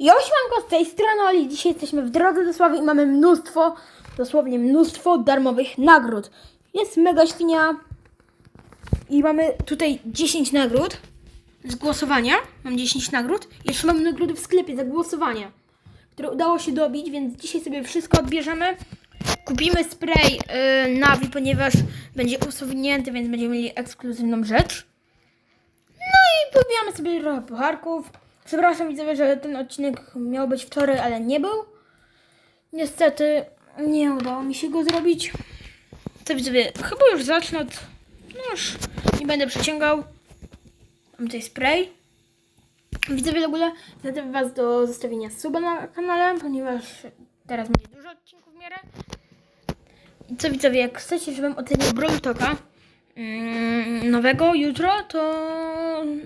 Jośmanko z tej strony, ale dzisiaj jesteśmy w drodze do sławy i mamy mnóstwo, dosłownie mnóstwo darmowych nagród. Jest mega świnia i mamy tutaj 10 nagród z głosowania. Mam 10 nagród. Jeszcze mam nagrody w sklepie za głosowania, które udało się dobić, więc dzisiaj sobie wszystko odbierzemy. Kupimy spray yy, Navi, ponieważ będzie usunięty, więc będziemy mieli ekskluzywną rzecz. No i pobijamy sobie trochę pucharków. Przepraszam widzowie, że ten odcinek miał być wczoraj, ale nie był. Niestety nie udało mi się go zrobić. To widzowie, chyba już zacznę od... No już nie będę przeciągał. Mam tutaj spray. Widzowie w ogóle zachęcam Was do zostawienia suba na kanale, ponieważ teraz będzie dużo odcinków w miarę. I co widzowie, jak chcecie, żebym ocenił Brawl Talka mm, nowego jutro, to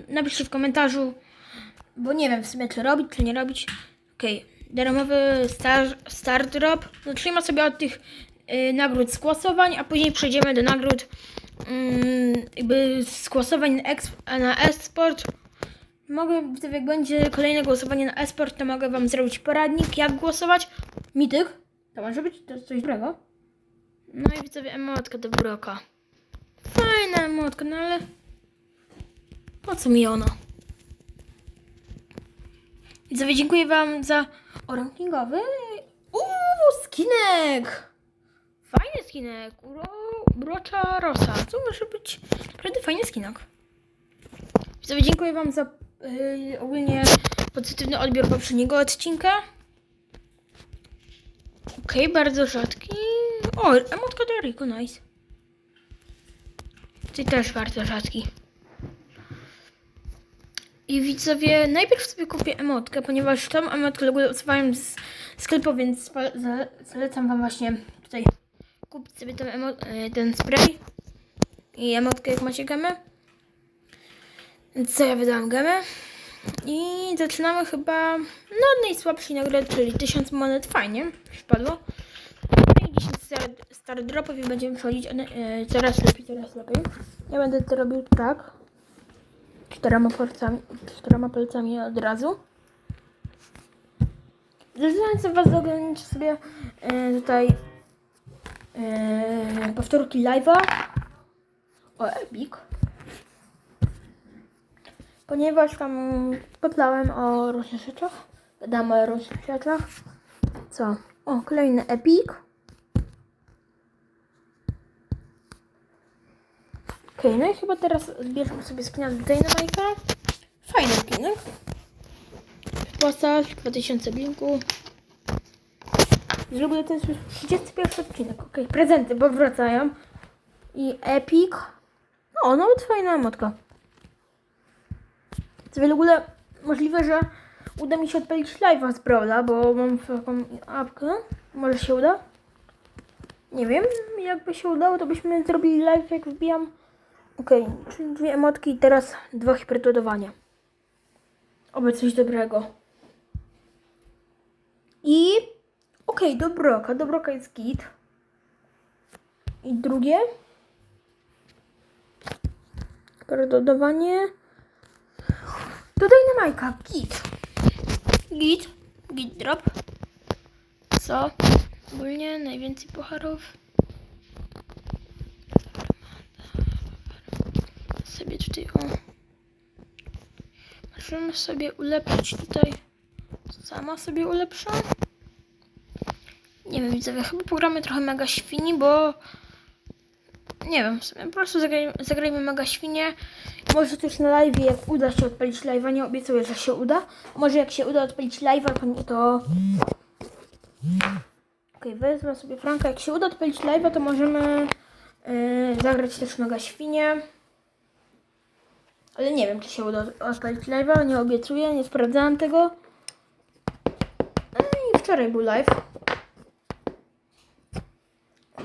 napiszcie w komentarzu, bo nie wiem w sumie czy robić, czy nie robić. Okej, darmowy star, star drop. Zaczniemy sobie od tych y, nagród z głosowań, a później przejdziemy do nagród mm, jakby z głosowań na, e-sport. Mogę, jak będzie kolejne głosowanie na e-sport, to mogę Wam zrobić poradnik, jak głosować. Mityk, to może być to coś dobrego. No i widzowie, emotka do broka. Fajna emotka, no ale po co mi ona? Widzowie, dziękuję Wam za o rankingowy. Uuu, skinek! Fajny skinek. Uro, rosa. Co może być naprawdę fajny skinek. Widzowie, dziękuję Wam za yy, ogólnie pozytywny odbiór poprzedniego odcinka. Okej, bardzo rzadki. O, emotka do Riku, nice. Ty też bardzo rzadki. I widzowie, najpierw sobie kupię emotkę, ponieważ tą emotkę usuwałem z sklepu, więc zalecam wam właśnie tutaj kupić sobie ten, e, ten spray i emotkę jak macie gemę. Więc co ja wydałam gemę. I zaczynamy chyba no od najsłabszej nagrody, czyli 1000 monet. Fajnie, wpadło. No i 10 star, star dropów i będziemy przechodzić e, coraz lepiej, coraz lepiej. Ja będę to robił tak. Czterema palcami, czterema palcami od razu. Zresztą Was oglądać sobie e, tutaj e, powtórki live'a o Epic. Ponieważ tam pytałem o różnych rzeczach. Gadam o różnych rzeczach. Co? O, kolejny Epic. Okej, no i chyba teraz zbierzemy sobie skina Dynamite'a. Fajny skinek. Postać, 2000 blinku. Zrobię to już 31 odcinek. Okej, prezenty, bo wracają. I Epic. No, nawet fajna emotka. Co w ogóle możliwe, że uda mi się odpalić live'a z Brawla, bo mam taką apkę. Może się uda? Nie wiem, jakby się udało, to byśmy zrobili live, jak wbijam. Okej, czyli dwie emotki i teraz dwa hiperdodowania. Oby coś dobrego. I okej, do broka. Do broka jest git. I drugie. Hiperdodowanie. Dodaj na Majka. Git. Git. Git drop. Co? Ogólnie najwięcej pucharów. Sobie tutaj o. Możemy sobie ulepszyć tutaj. Sama sobie ulepszę. Nie wiem, widzowie, chyba pogramy trochę mega świni, bo nie wiem, w sumie po prostu zagrajmy, zagrajmy mega świnie. Może też na live, jak uda się odpalić live'a, nie obiecuję, że się uda. Może jak się uda odpalić live'a, to. Okej, wezmę sobie Franka. Jak się uda odpalić live'a, to możemy yy, zagrać też mega świnie. Ale nie wiem, czy się uda odpalić live'a, nie obiecuję, nie sprawdzałam tego. No i wczoraj był live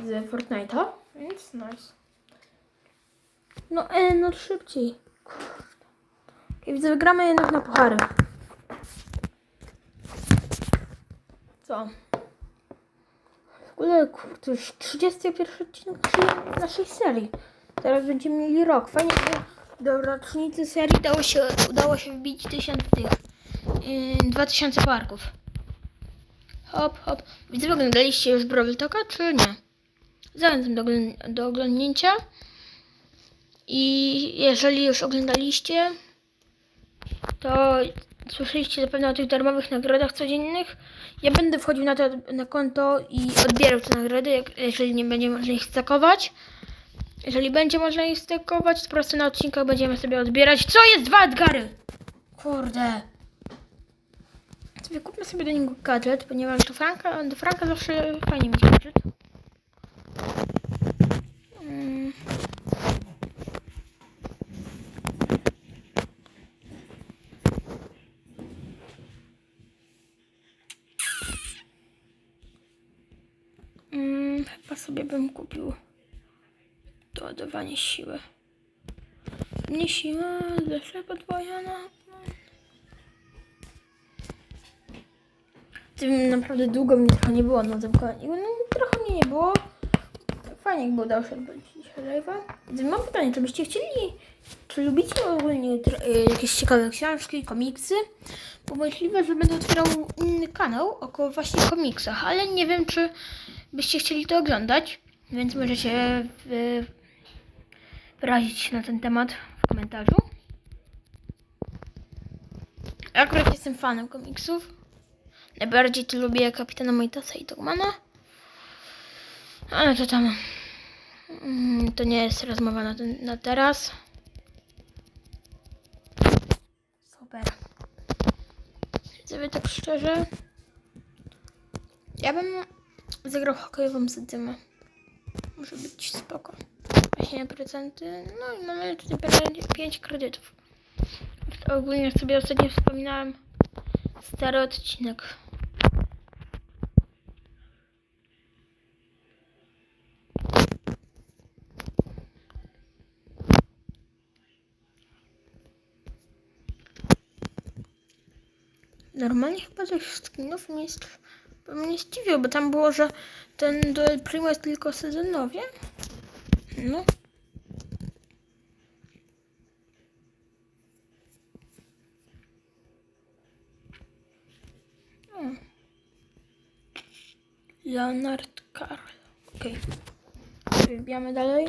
z Fortnite'a, więc nice. No, e, no szybciej. Okay, widzę, wygramy jednak na puchary. Co? W ogóle, kurde, już 31 odcinek naszej, serii. Teraz będziemy mieli rok. Fajnie, do rocznicy serii dało się, udało się wbić tysiąc tych yy, 2000 parków. Hop, hop. Widzę, oglądaliście już Brawl Talka, czy nie? Zachęcam do, do oglądnięcia. I jeżeli już oglądaliście, to słyszeliście zapewne o tych darmowych nagrodach codziennych. Ja będę wchodził na to na konto i odbierał te nagrody, jak, jeżeli nie będzie można ich stakować. Jeżeli będzie można ich stakować, to po prostu na odcinkach będziemy sobie odbierać. Co jest dwa Edgary? Kurde. Sobie kupmy sobie do niego gadżet, ponieważ do Franka, do Franka zawsze fajnie mieć gadżet. Mm. Mm, chyba sobie bym kupił doładowanie siły. Nie siła, zawsze podwojona. Tym naprawdę długo mi trochę nie było na tym. No trochę mnie nie było. Fajnie jak było dalsze odbyć dzisiaj live'a. Mam pytanie, czy byście chcieli, czy lubicie ogólnie y, jakieś ciekawe książki, komiksy? Bo możliwe, że będę otwierał inny kanał około właśnie komiksach, ale nie wiem, czy byście chcieli to oglądać, więc możecie wy- wyrazić na ten temat w komentarzu. Ja akurat jestem fanem komiksów. Najbardziej to lubię Kapitana Mojtasa i Dogmana. Ale to tam... mm, To nie jest rozmowa na, ten, na teraz. Super. Sobie tak szczerze... Ja bym zagrał hokejową zadymę. Może być spoko. Właśnie procenty. No i mamy tutaj 5 kredytów. Ogólnie sobie ostatnio wspominałem stary odcinek. Normalnie chyba tych skinów mnie, mnie zdziwiło, bo tam było, że ten Duel Primo jest tylko sezonowie. No. O. Leonard Karl. Okej. Wybijamy dalej.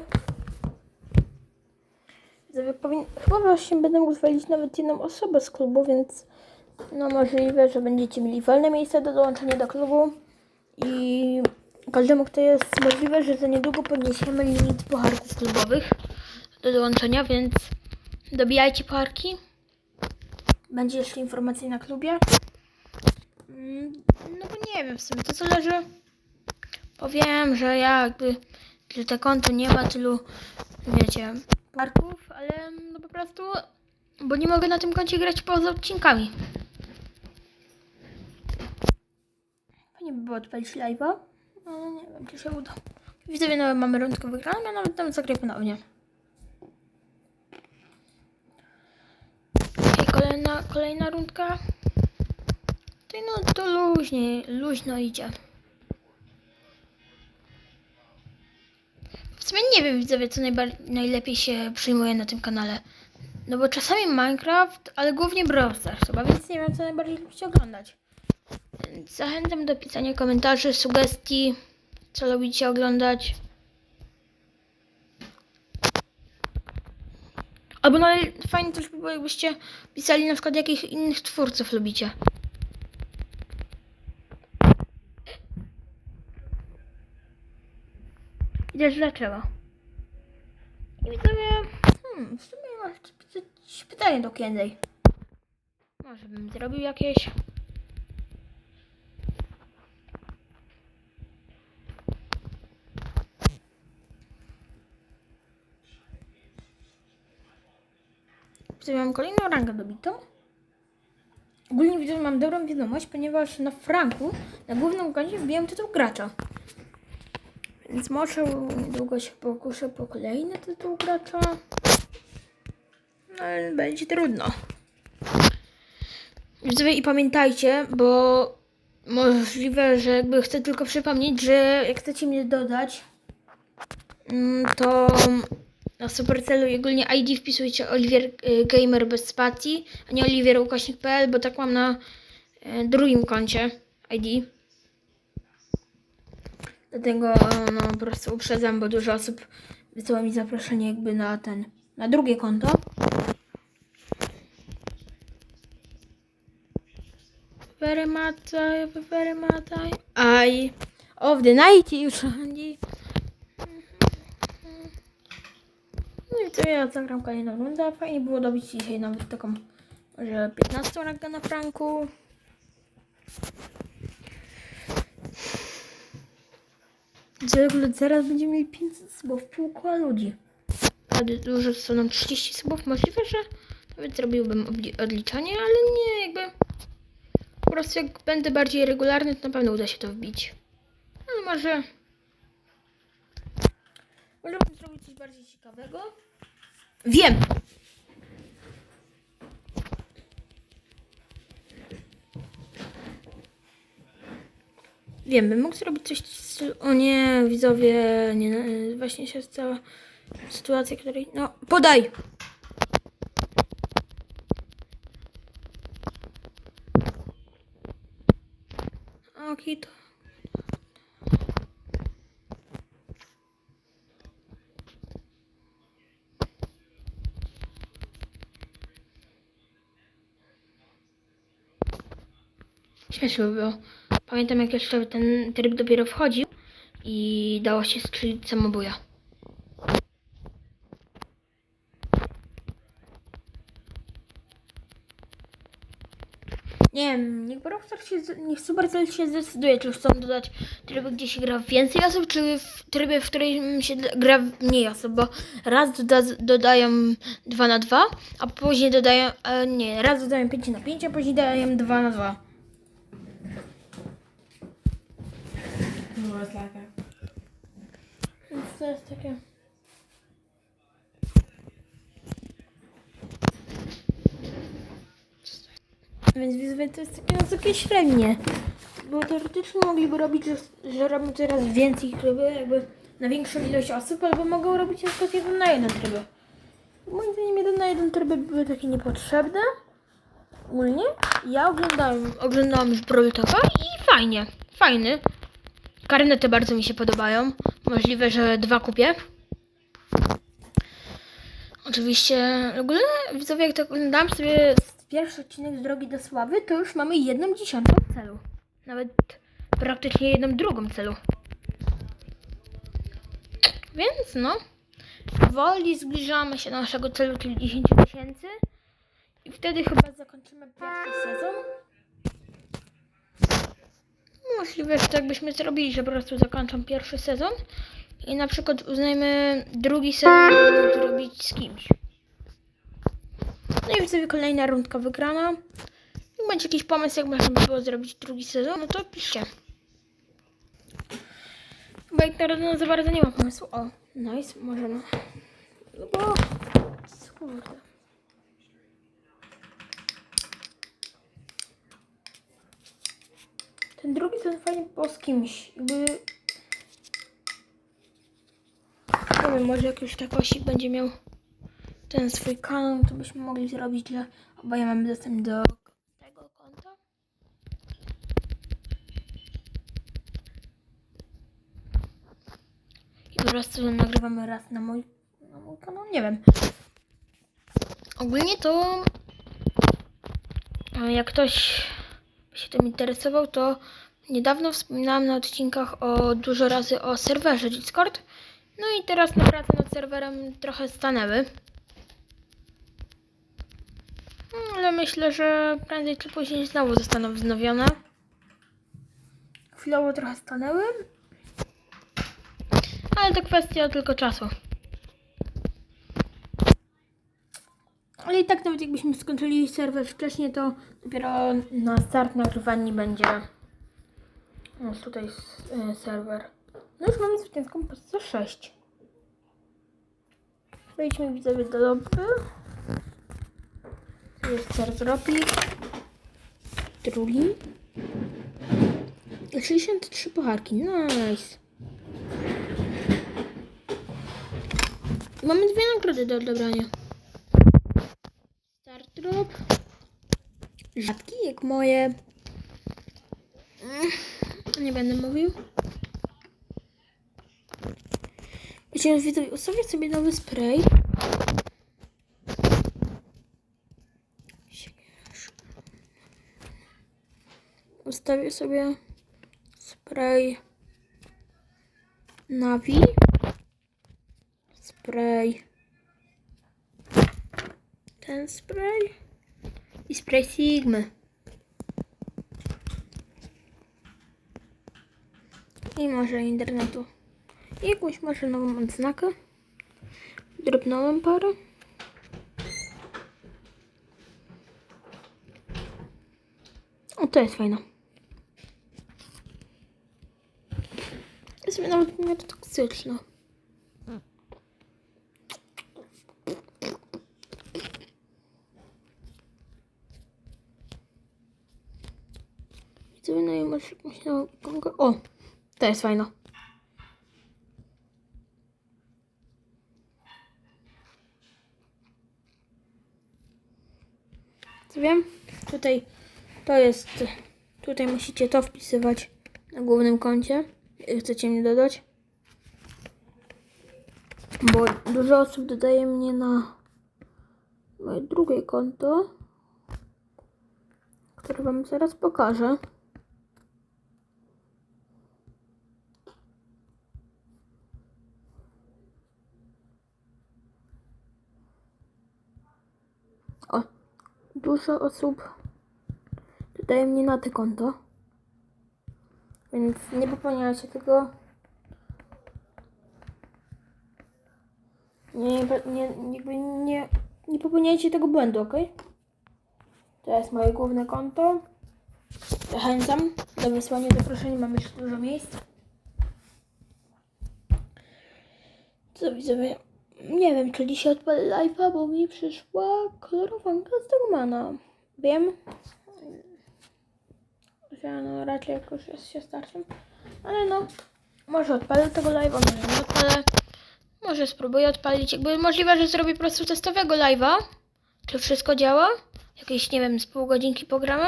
Powin- Chyba właśnie będę mógł zwalić nawet jedną osobę z klubu, więc no możliwe, że będziecie mieli wolne miejsce do dołączenia do klubu i każdemu, kto jest możliwe, że za niedługo podniesiemy limit pucharków klubowych do dołączenia, więc dobijajcie pucharki. Będzie jeszcze informacja na klubie. Mm, No bo nie wiem w sumie, to zależy. Powiem, że ja jakby, że te konto nie ma tylu, wiecie, parków, ale no po prostu, bo nie mogę na tym koncie grać poza odcinkami. Fajnie by było odpalić live'a, ale nie wiem, czy się uda. Widzowie, no mamy rundkę wygraną, ja nawet tam zagrę ponownie. Okej, kolejna, kolejna rundka. No to luźnie, luźno idzie. W sumie nie wiem, widzowie, co najlepiej się przyjmuje na tym kanale. No bo czasami Minecraft, ale głównie Brawl chyba, więc nie wiem, co najbardziej lubicie oglądać. Zachęcam do pisania komentarzy, sugestii, co lubicie oglądać. Albo no, fajnie też by było, jakbyście pisali na przykład jakich innych twórców lubicie. I też dlaczego. I widzowie, hmm, w sumie masz pytać- pytanie do Kiendej. Może bym zrobił jakieś. Mam kolejną rangę dobitą. Ogólnie widzę, że mam dobrą wiadomość, ponieważ na Franku, na głównym koncie wbijam tytuł gracza. Więc może niedługo się pokuszę po kolejny tytuł gracza. No, ale będzie trudno. Widzowie i pamiętajcie, bo możliwe, że jakby chcę tylko przypomnieć, że jak chcecie mnie dodać, mm, to na Supercelu i ogólnie ID wpisujcie Oliwier y, Gamer bez spacji, a nie Oliwier ukośnik.pl, bo tak mam na e, drugim koncie ID. Dlatego no po prostu uprzedzam, bo dużo osób wysyła mi zaproszenie jakby na ten, na drugie konto. Very much, very much, I of the night już No i co ja zagram kolejną rundę. Fajnie było dobić dzisiaj nawet taką może 15 rangę na franku. Zaraz będziemy mieli 500 subów, półkoła ludzi. Ale dużo są nam 30 subów, możliwe, że nawet zrobiłbym odliczanie, ale nie, jakby po prostu jak będę bardziej regularny, to na pewno uda się to wbić. Ale może... Może bym zrobił coś bardziej ciekawego? Wiem! Wiem, bym mógł zrobić coś... O nie, widzowie, nie, e, właśnie się stała sytuacja, której... No, podaj! Okej, to... By było. Pamiętam jak jeszcze ten tryb dopiero wchodził i dało się strzelić samobuja. Nie wiem, niech Rockstar się, niech Supercell się zdecyduje, czy chcą dodać tryby, gdzie się gra więcej osób, czy w tryby, w którym się gra mniej osób, bo raz doda, dodają 2 na 2, a później dodają, e, nie, raz dodają 5 na 5, a później dają 2 na 2. No jest. Więc to jest takie... Więc widzowie, to jest takie takie średnie. Bo teoretycznie mogliby robić, że, że robią coraz więcej tryby, jakby na większą ilość osób, albo mogą robić na przykład jeden na jeden tryby. Moim zdaniem jeden na jeden tryby były takie niepotrzebne. Ogólnie. Ja oglądałem, oglądałam już Brawl i fajnie, fajny. Karnety bardzo mi się podobają. Możliwe, że dwa kupię. Oczywiście, w ogóle widzowie, jak to oglądałam sobie pierwszy odcinek z Drogi do Sławy, to już mamy jedną dziesiątą celu. Nawet praktycznie jedną drugą celu. Więc no, powoli zbliżamy się do naszego celu, czyli 10 tysięcy. I wtedy chyba zakończymy pierwszy sezon. Możliwe, że tak byśmy zrobili, że po prostu zakończą pierwszy sezon i na przykład uznajmy drugi sezon zrobić z kimś. No i sobie kolejna rundka wygrana. Jak będzie jakiś pomysł, jak można by było zrobić drugi sezon, no to piszcie. Bo jak razie no, za bardzo nie ma pomysłu. O, nice, możemy. No bo... Kurde. Ten drugi ten fajnie było z kimś. Jakby... Nie wiem, może jak już tak Osik będzie miał ten swój kanał, to byśmy mogli zrobić, że oboje mamy dostęp do tego konta. I po prostu nagrywamy raz na mój, na mój kanał, nie wiem. Ogólnie to jak ktoś się tym interesował, to niedawno wspominałam na odcinkach o dużo razy o serwerze Discord. No i teraz na prace nad serwerem trochę stanęły. Mm, Ale myślę, że prędzej czy później znowu zostaną wznowione. Chwilowo trochę stanęły. Ale to kwestia tylko czasu. Ale i tak nawet jakbyśmy skończyli serwer wcześniej, to dopiero na start nagrywani będzie no, tutaj e, serwer. No już mamy zwycięską pozycję 6. Wejdźmy widzowie do lobby. Tu jest Cerzropik. Drugi. I 63 pucharki. Nice. Mamy dwie nagrody do odebrania. Rzadki jak moje. Nie będę mówił. Wiecie, widzowie, ustawię sobie nowy spray. Ustawię sobie spray Navi. Spray. Ten spray. I spray Sigmy. I może internetu. Jakąś może nową odznakę. Drobnąłem parę. O, to jest fajne. Jest mi nawet toksyczna. I co i masz jakąś nową ikonkę. O, to jest fajna. Co wiem? Tutaj to jest. Tutaj musicie to wpisywać na głównym koncie. Chcecie mnie dodać? Bo dużo osób dodaje mnie na moje drugie konto, które Wam zaraz pokażę. O, dużo osób dodaje mnie na te konto. Więc nie popełniajcie tego. Nie, nie, nie, nie popełniajcie tego błędu, ok? To jest moje główne konto. Zachęcam do wysłania zaproszeń. Mam jeszcze dużo miejsc. Co widzowie? Nie wiem, czy dzisiaj odpalę live'a, bo mi przyszła kolorowanka z Dogmana. Wiem, że no raczej jakoś jest się starszym. Ale no, może odpalę tego live'a, może nie odpalę. Może spróbuję odpalić. Jakby możliwe, że zrobię po prostu testowego live'a. Czy wszystko działa? Jakieś, nie wiem, z pół godzinki pogramy.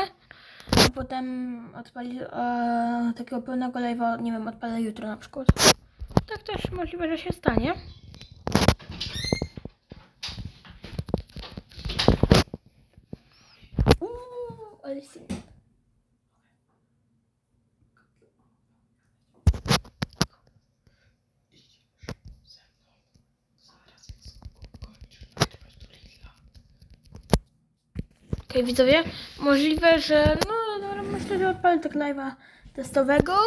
A potem odpali takiego pełnego live'a, nie wiem, odpalę jutro na przykład. Tak też możliwe, że się stanie. Silny. Okej, widzowie, możliwe, że no dobra, myślę, że odpalę tak live'a testowego.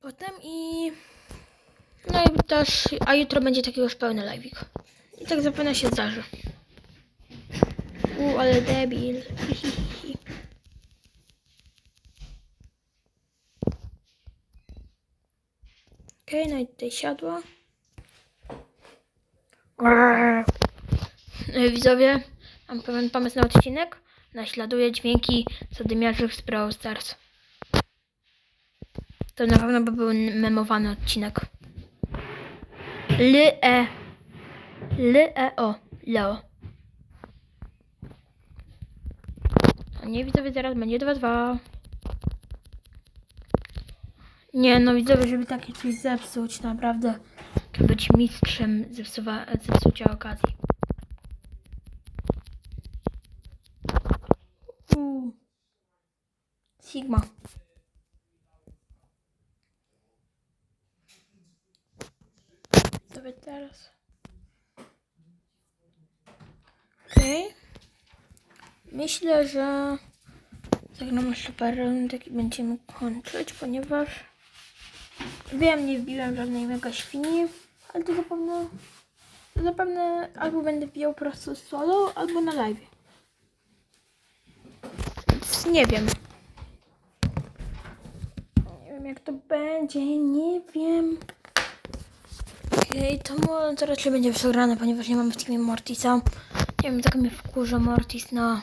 Potem i no i też, a jutro będzie taki już pełny live'ik. I tak zapewne się zdarzy. U, ale debil. Okej, no i tutaj siadła. E, Widzowie, mam pewien pomysł na odcinek. Naśladuję dźwięki zadymiarzy z Brawl Stars. To na pewno by był memowany odcinek. L e L e o Leo. A nie widzowie, zaraz będzie 2-2. Nie no widzowie, żeby takie coś zepsuć, naprawdę być mistrzem zepsuwa, zepsucia okazji. U. Sigma. Sobie teraz. Okej. Myślę, że zagram jeszcze parę rundek i będziemy kończyć, ponieważ wiem, nie wbiłem żadnej mega świni, ale to zapewne, to zapewne albo będę wbijał po prostu solo, albo na live. Więc nie wiem. Nie wiem jak to będzie, nie wiem. Okej, to może to raczej będzie przegrane, ponieważ nie mamy w teamie Mortisa. Nie wiem, tak mnie wkurza Mortis na...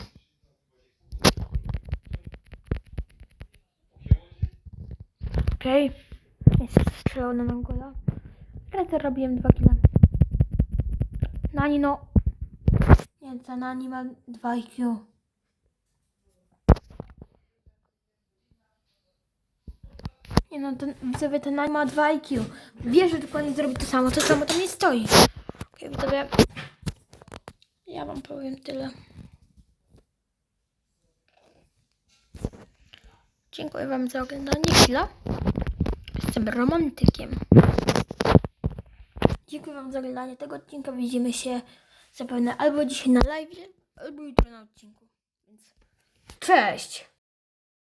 Okej. Okay. Jest strzelony na gola. Rety robiłem 2 kile. Nani no. Nie, za Nani ma 2 IQ. Nie no, ten, widzowie, ten Nani ma 2 IQ. Wie, że dokładnie zrobi to samo. To samo tam nie stoi. Okej, okay, widzowie. Ja wam powiem tyle. Dziękuję wam za oglądanie. Chwila. Jestem romantykiem. Dziękuję wam za oglądanie tego odcinka. Widzimy się zapewne albo dzisiaj na live, albo jutro na odcinku. Więc cześć!